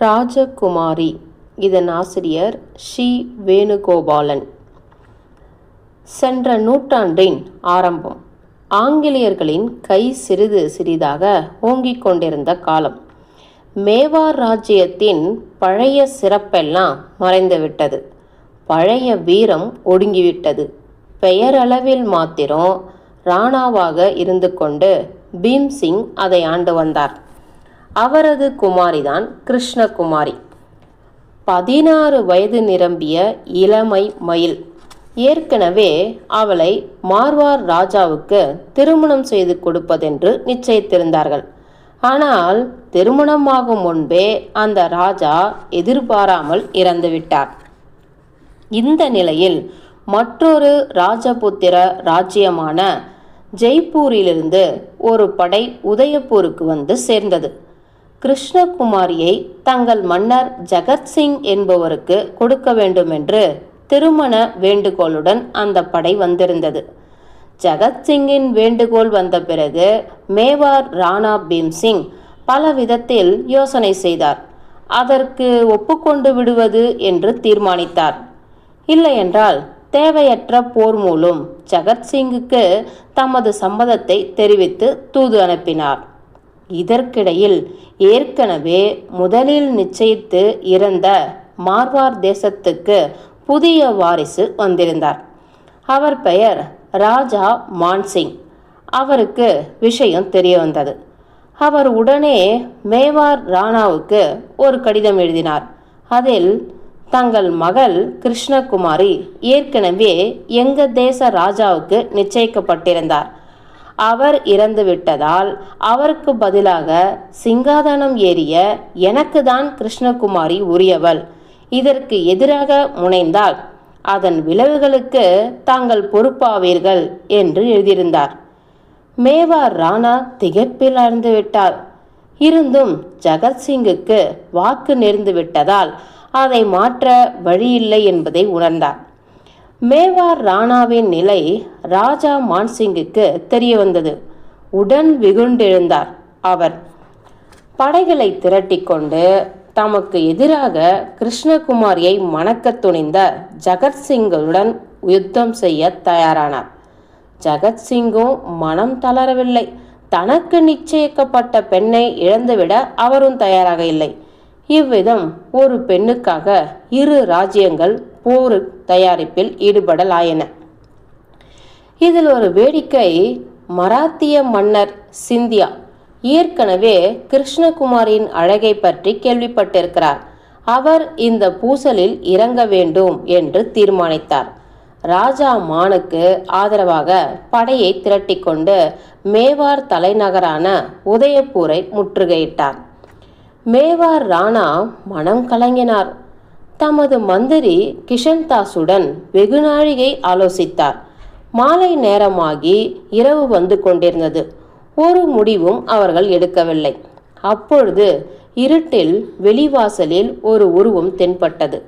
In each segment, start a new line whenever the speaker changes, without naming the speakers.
ராஜகுமாரி. இதன் ஆசிரியர் ஷி வேணுகோபாலன். சென்ற நூற்றாண்டின் ஆரம்பம். ஆங்கிலேயர்களின் கை சிறிது சிறிதாக ஓங்கிக் கொண்டிருந்த காலம். மேவார் ராஜ்யத்தின் பழைய சிறப்பெல்லாம் மறைந்துவிட்டது பழைய வீரம் ஒடுங்கிவிட்டது. பெயரளவில் மாத்திரம் ராணாவாக இருந்து கொண்டு பீம்சிங் அதை ஆண்டு வந்தார். அவரது குமாரிதான் கிருஷ்ணகுமாரி. பதினாறு வயது நிரம்பிய இளமை மயில். ஏற்கனவே அவளை மார்வார் ராஜாவுக்கு திருமணம் செய்து கொடுப்பதென்று நிச்சயித்திருந்தார்கள். ஆனால் திருமணமாகும் முன்பே அந்த ராஜா எதிர்பாராமல் இறந்துவிட்டார். இந்த நிலையில் மற்றொரு ராஜபுத்திர ராஜ்யமான ஜெய்ப்பூரிலிருந்து ஒரு படை உதயப்பூருக்கு வந்து சேர்ந்தது. கிருஷ்ணகுமாரியை தங்கள் மன்னர் ஜகத்சிங் என்பவருக்கு கொடுக்க வேண்டுமென்று திருமண வேண்டுகோளுடன் அந்த படை வந்திருந்தது. ஜகத்சிங்கின் வேண்டுகோள் வந்த பிறகு மேவார் ராணா பீம்சிங் பல விதத்தில் யோசனை செய்தார். அதற்கு ஒப்புக்கொண்டு விடுவது என்று தீர்மானித்தார். இல்லையென்றால் தேவையற்ற போர் மூலம் ஜகத்சிங்குக்கு தமது சம்மதத்தை தெரிவித்து தூது அனுப்பினார். இதற்கிடையில் ஏற்கனவே முதலில் நிச்சயித்து இறந்த மார்வார் தேசத்துக்கு புதிய வாரிசு வந்திருந்தார். அவர் பெயர் ராஜா மான்சிங். அவருக்கு விஷயம் தெரிய வந்தது. அவர் உடனே மேவார் ராணாவுக்கு ஒரு கடிதம் எழுதினார். அதில் தங்கள் மகள் கிருஷ்ணகுமாரி ஏற்கனவே எங்க தேச ராஜாவுக்கு நிச்சயிக்கப்பட்டிருந்தார். அவர் இறந்து விட்டதால் அவருக்கு பதிலாக சிங்காதனம் ஏறிய எனக்கு தான் கிருஷ்ணகுமாரி உரியவள். இதற்கு எதிராக முனைந்தால் அதன் விளைவுகளுக்கு தாங்கள் பொறுப்பாவீர்கள் என்று எழுதியிருந்தார். மேவார் ராணா திகைப்பில் அடைந்து விட்டார். இருந்தும் ஜகத்சிங்குக்கு வாக்கு நேர்ந்து விட்டதால் அதை மாற்ற வழியில்லை என்பதை உணர்ந்தார். மேவார் ராணாவின் நிலை ராஜா மான்சிங்குக்கு தெரிய வந்தது. உடன் விகுண்டெழுந்தார் அவர். படைகளை திரட்டிக்கொண்டு தமக்கு எதிராக கிருஷ்ணகுமாரியை மணக்கத் துணிந்த ஜகத்சிங்குடன் யுத்தம் செய்ய தயாரானார். ஜகத்சிங்கும் மனம் தளரவில்லை. தனக்கு நிச்சயிக்கப்பட்ட பெண்ணை இழந்துவிட அவரும் தயாராக இல்லை. இவ்விதம் ஒரு பெண்ணுக்காக இரு ராஜ்யங்கள் போர் தயாரிப்பில் ஈடுபடலாயின. இதில் ஒரு வேடிக்கை மராத்திய மன்னர் சிந்தியா ஏற்கனவே கிருஷ்ணகுமாரின் அழகை பற்றி கேள்விப்பட்டிருக்கிறார். அவர் இந்த பூசலில் இறங்க வேண்டும் என்று தீர்மானித்தார். ராஜா மானுக்கு ஆதரவாக படையை திரட்டிக்கொண்டு மேவார் தலைநகரான உதயப்பூரை முற்றுகையிட்டார். மேவார் ராணா மனம் கலங்கினார். தமது மந்திரி கிஷன்தாஸுடன் வெகுநாழிகை ஆலோசித்தார். மாலை நேரமாகி இரவு வந்து கொண்டிருந்தது. ஒரு முடிவும் அவர்கள் எடுக்கவில்லை. அப்பொழுது இருட்டில் வெளிவாசலில் ஒரு உருவம் தென்பட்டது.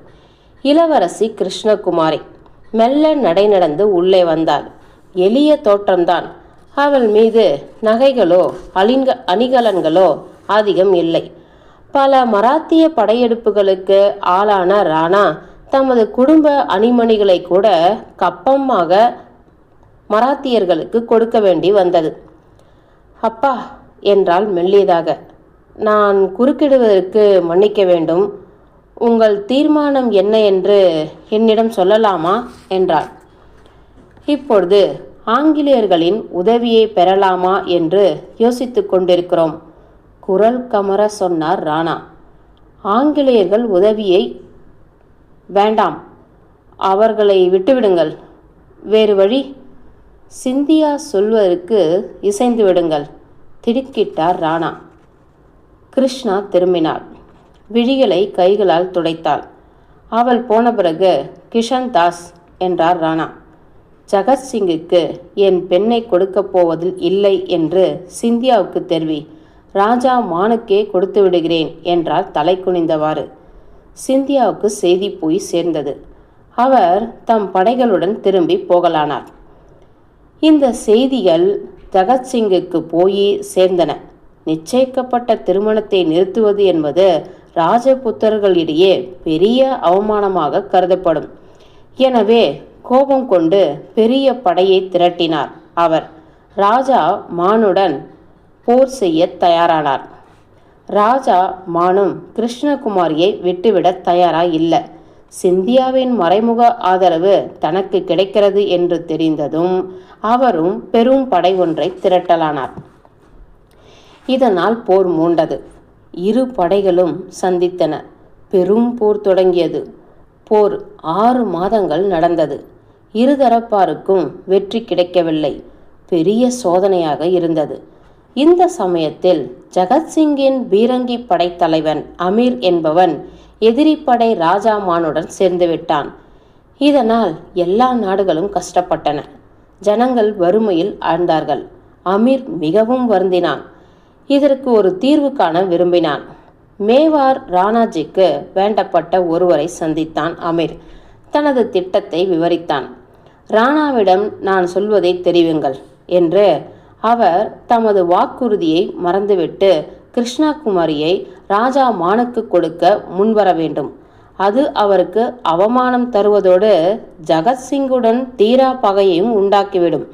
இளவரசி கிருஷ்ணகுமாரி. மெல்ல நடை நடந்து உள்ளே வந்தாள். எளிய தோற்றம்தான். அவள் மீது நகைகளோ அலிங்க அணிகலன்களோ அதிகம் இல்லை. பல மராத்திய படையெடுப்புகளுக்கு ஆளான ராணா தமது குடும்ப அணிமணிகளை கூட கப்பமாக மராத்தியர்களுக்கு கொடுக்க வேண்டி வந்தது. அப்பா என்றால் மெல்லியதாக. நான் குறுக்கிடுவதற்கு மன்னிக்க வேண்டும். உங்கள் தீர்மானம் என்ன என்று என்னிடம் சொல்லலாமா? என்றார் இப்பொழுது ஆங்கிலேயர்களின் உதவியை பெறலாமா என்று யோசித்துக் கொண்டிருக்கிறோம். குரல் கமர சொன்னார் ராணா. ஆங்கிலேயர்கள் உதவியை வேண்டாம். அவர்களை விட்டுவிடுங்கள். வேறு வழி சிந்தியா சொல்வதற்கு இசைந்து விடுங்கள் திடுக்கிட்டார் ராணா. கிருஷ்ணா திரும்பினாள். விழிகளை கைகளால் துடைத்தாள். அவள் போன பிறகு கிஷன் தாஸ் என்றார் ராணா. ஜகத்சிங்குக்கு என் பெண்ணை கொடுக்கப் போவதில் இல்லை என்று சிந்தியாவுக்கு தெரிவி. ராஜா மானுக்கே கொடுத்து விடுகிறேன் என்றார் தலை குனிந்தவாறு. சிந்தியாவுக்கு செய்தி போய் சேர்ந்தது. அவர் தம் படைகளுடன் திரும்பி போகலானார். இந்த செய்திகள் ஜகத்சிங்குக்கு போய் சேர்ந்தன. நிச்சயிக்கப்பட்ட திருமணத்தை நிறுத்துவது என்பது ராஜபுத்தர்களிடையே பெரிய அவமானமாக கருதப்படும். எனவே கோபம் கொண்டு பெரிய படையை திரட்டினார் அவர். ராஜா மானுடன் போர் செய்ய தயாரானார். ராஜா மானும் கிருஷ்ணகுமாரியை விட்டுவிட தயாரா இல்லை. சிந்தியாவின் மறைமுக ஆதரவு தனக்கு கிடைக்கிறது என்று தெரிந்ததும் அவரும் பெரும் படை ஒன்றை திரட்டலானார். இதனால் போர் மூண்டது. இரு படைகளும் சந்தித்தன. பெரும் போர் தொடங்கியது. போர் ஆறு மாதங்கள் நடந்தது. இருதரப்பாருக்கும் வெற்றி கிடைக்கவில்லை. பெரிய சோதனையாக இருந்தது. இந்த சமயத்தில் ஜகத்சிங்கின் பீரங்கி படைத்தலைவன் அமீர் என்பவன் எதிரிப்படை ராஜாமானுடன் ராஜா மானுடன் இதனால் எல்லா நாடுகளும் கஷ்டப்பட்டன. ஜனங்கள் வறுமையில் ஆழ்ந்தார்கள். அமீர் மிகவும் வருந்தினான். இதற்கு ஒரு தீர்வு காண விரும்பினான். மேவார் ராணாஜிக்கு வேண்டப்பட்ட ஒருவரை சந்தித்தான் அமீர். தனது திட்டத்தை விவரித்தான். ராணாவிடம் நான் சொல்வதை தெரிவிங்கள் என்று அவர் தமது வாக்குறுதியை மறந்துவிட்டு கிருஷ்ணகுமாரியை ராஜா மானுக்கு கொடுக்க முன்வர வேண்டும். அது அவருக்கு அவமானம் தருவதோடு ஜகத்சிங்குடன் தீரா பகையையும் உண்டாக்கிவிடும்.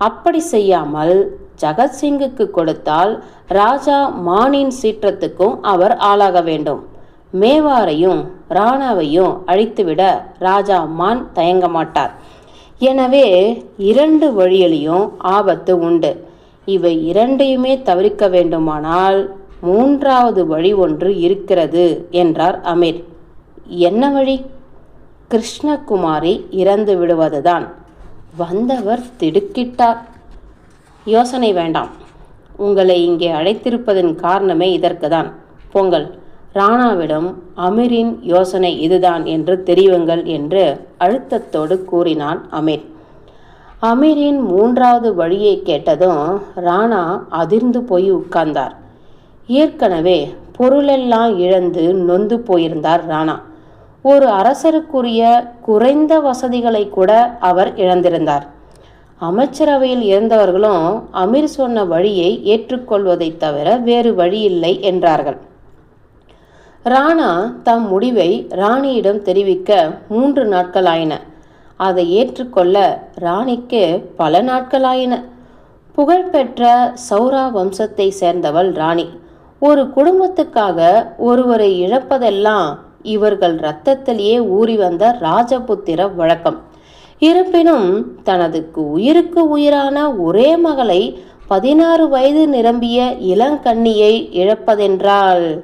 அப்படி செய்யாமல் ஜகத்சிங்குக்கு கொடுத்தால் ராஜா மானின் சீற்றத்துக்கும் அவர் ஆளாக வேண்டும். மேவாரையும் ராணாவையும் அழித்துவிட ராஜா மான் தயங்க மாட்டார். எனவே இரண்டு வழியிலையும் ஆபத்து உண்டு. இவை இரண்டையுமே தவிர்க்க வேண்டுமானால் மூன்றாவது வழி ஒன்று இருக்கிறது என்றார் அமீர். என்ன வழி? கிருஷ்ணகுமாரி இறந்து விடுவதுதான். வந்தவர் திடுக்கிட்டார். யோசனை வேண்டாம். உங்களை இங்கே அழைத்திருப்பதன் காரணமே இதற்குதான். பொங்கல் ராணாவிடம் அமீரின் யோசனை இதுதான் என்று தெரியுங்கள் என்று அழுத்தத்தோடு கூறினான் அமீர். அமீரின் மூன்றாவது வழியை கேட்டதும் ராணா அதிர்ந்து போய் உட்கார்ந்தார். ஏற்கனவே பொருளெல்லாம் இழந்து நொந்து போயிருந்தார் ராணா. ஒரு அரசருக்குரிய குறைந்த வசதிகளை கூட அவர் இழந்திருந்தார். அமைச்சரவையில் இருந்தவர்களும் அமீர் சொன்ன வழியை ஏற்றுக்கொள்வதைத் தவிர வேறு வழியில்லை என்றார்கள். ராணா தம் முடிவை ராணியிடம் தெரிவிக்க மூன்று நாட்களாயின. அதை ஏற்றுக்கொள்ள ராணிக்கு பல நாட்களாயின. புகழ்பெற்ற சௌரா வம்சத்தை சேர்ந்தவள் ராணி. ஒரு குடும்பத்துக்காக ஒருவரை இழப்பதெல்லாம் இவர்கள் இரத்தத்திலேயே ஊறி வந்த ராஜபுத்திர வழக்கம். இருப்பினும் தனதுக்கு உயிருக்கு உயிரான ஒரே மகளை பதினாறு வயது நிரம்பிய இளங்கண்ணியை இழப்பதென்றால்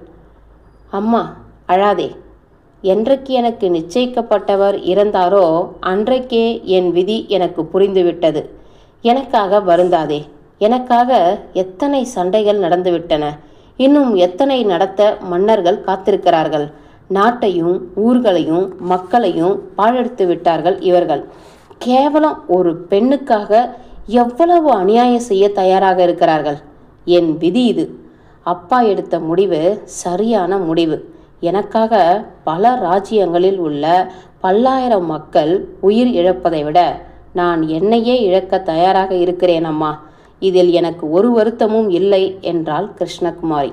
அம்மா அழாதே. என்றைக்கு எனக்கு நிச்சயிக்கப்பட்டவர் இறந்தாரோ அன்றைக்கே என் விதி எனக்கு புரிந்துவிட்டது. எனக்காக வருந்தாதே. எனக்காக எத்தனை சண்டைகள் நடந்துவிட்டன. இன்னும் எத்தனை நடத்த மன்னர்கள் காத்திருக்கிறார்கள். நாட்டையும் ஊர்களையும் மக்களையும் பாழெடுத்து விட்டார்கள் இவர்கள். கேவலம் ஒரு பெண்ணுக்காக எவ்வளவு அநியாயம் செய்ய தயாராக இருக்கிறார்கள். என் விதி இது. அப்பா எடுத்த முடிவு சரியான முடிவு. எனக்காக பல ராஜ்யங்களில் உள்ள பல்லாயிரம் மக்கள் உயிர் இழப்பதை விட நான் என்னையே இழக்க தயாராக இருக்கிறேன் அம்மா. இதில் எனக்கு ஒரு வருத்தமும் இல்லை என்றாள் கிருஷ்ணகுமாரி.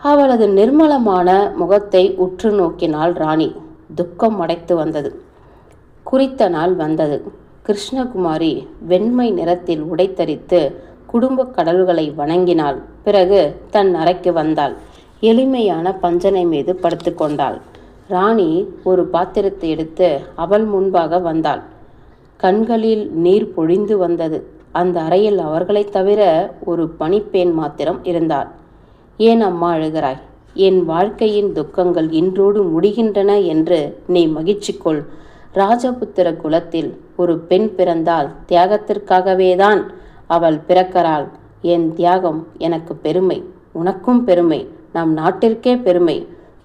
அவளது நிர்மலமான முகத்தை உற்று நோக்கினாள் ராணி. துக்கம் அடைத்து வந்தது. குறித்த நாள் வந்தது. கிருஷ்ணகுமாரி வெண்மை நிறத்தில் உடைத்தரித்து குடும்ப கடல்களை வணங்கினாள். பிறகு தன் அறைக்கு வந்தாள். எளிமையான பஞ்சனை மீது படுத்துக்கொண்டாள் ராணி ஒரு பாத்திரத்தை எடுத்து அவள் முன்பாக வந்தாள். கண்களில் நீர் பொழிந்து வந்தது. அந்த அறையில் அவர்களைத் தவிர ஒரு பணிப்பெண் மாத்திரம் இருந்தாள். ஏன் அம்மா அழுகிறாய்? என் வாழ்க்கையின் துக்கங்கள் இன்றோடு முடிகின்றன என்று நீ மகிழ்ச்சி கொள் ராஜபுத்திர குலத்தில் ஒரு பெண் பிறந்தால் தியாகத்திற்காகவேதான் அவள் பிறக்கிறாள். என் தியாகம் எனக்கு பெருமை. உனக்கும் பெருமை. நம் நாட்டிற்கே பெருமை.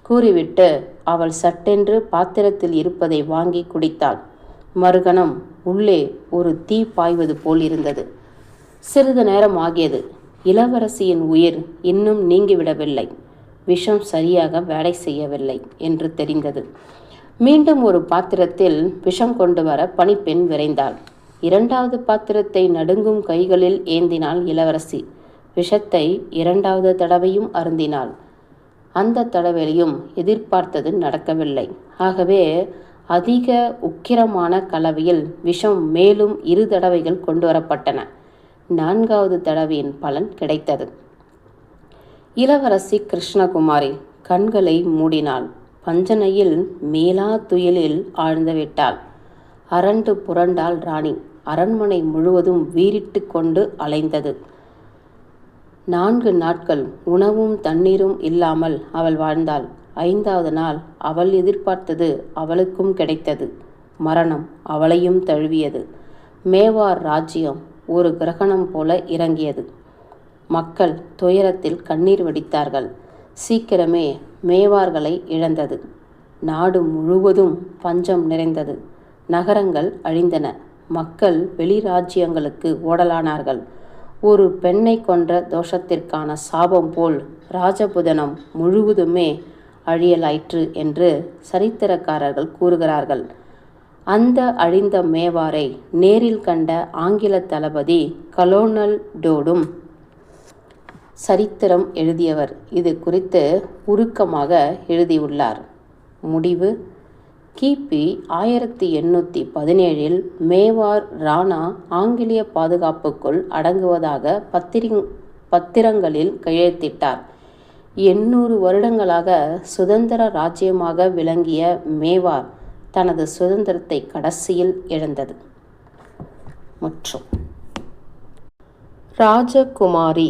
கூறிவிட்டு அவள் சட்டென்று பாத்திரத்தில் இருப்பதை வாங்கி குடித்தாள். மறுகணம் உள்ளே ஒரு தீ பாய்வது போல் இருந்தது. சிறிது நேரம் ஆகியது. இளவரசியின் உயிர் இன்னும் நீங்கிவிடவில்லை. விஷம் சரியாக வேலை செய்யவில்லை என்று தெரிந்தது. மீண்டும் ஒரு பாத்திரத்தில் விஷம் கொண்டு வர பணிப்பெண் விரைந்தாள். இரண்டாவது பாத்திரத்தை நடுங்கும் கைகளில் ஏந்தினாள் இளவரசி. விஷத்தை இரண்டாவது தடவையும் அருந்தினாள். அந்த தடவையிலும் எதிர்பார்த்தது நடக்கவில்லை. ஆகவே அதிக உக்கிரமான கலவையில் விஷம் மேலும் இரு தடவைகள் கொண்டு வரப்பட்டன நான்காவது தடவையின் பலன் கிடைத்தது. இளவரசி கிருஷ்ணகுமாரி கண்களை மூடினாள். பஞ்சனையில் மேலா துயிலில் ஆழ்ந்து விட்டாள். அரண்டு புரண்டாள் ராணி. அரண்மனை முழுவதும் வீறிட்டு கொண்டு அலைந்தது. நான்கு நாட்கள் உணவும் தண்ணீரும் இல்லாமல் அவள் வாழ்ந்தாள். ஐந்தாவது நாள் அவள் எதிர்பார்த்தது அவளுக்கும் கிடைத்தது. மரணம் அவளையும் தழுவியது. மேவார் ராஜ்யம் ஒரு கிரகணம் போல இறங்கியது. மக்கள் துயரத்தில் கண்ணீர் வடித்தார்கள். சீக்கிரமே மேவார்களை இழந்தது. நாடு முழுவதும் பஞ்சம் நிறைந்தது. நகரங்கள் அழிந்தன. மக்கள் வெளிராஜ்யங்களுக்கு ஓடலானார்கள். ஒரு பெண்ணை கொன்ற தோஷத்திற்கான சாபம் போல் ராஜபுதனம் முழுவதுமே அழியலாயிற்று என்று சரித்திரக்காரர்கள் கூறுகிறார்கள். அந்த அழிந்த மேவாரை நேரில் கண்ட ஆங்கில தளபதி கலோனல் டோடும் சரித்திரம் எழுதியவர். இது குறித்து உருக்கமாக எழுதியுள்ளார். முடிவு கிபி ஆயிரத்தி எண்ணூற்றி பதினேழில் மேவார் ராணா ஆங்கிலேய பாதுகாப்புக்குள் அடங்குவதாக பத்திரிங் பத்திரங்களில் கையெழுத்திட்டார். எண்ணூறு வருடங்களாக சுதந்திர ராஜ்யமாக விளங்கிய மேவார் தனது சுதந்திரத்தை கடைசியில் இழந்தது. மற்றும். ராஜகுமாரி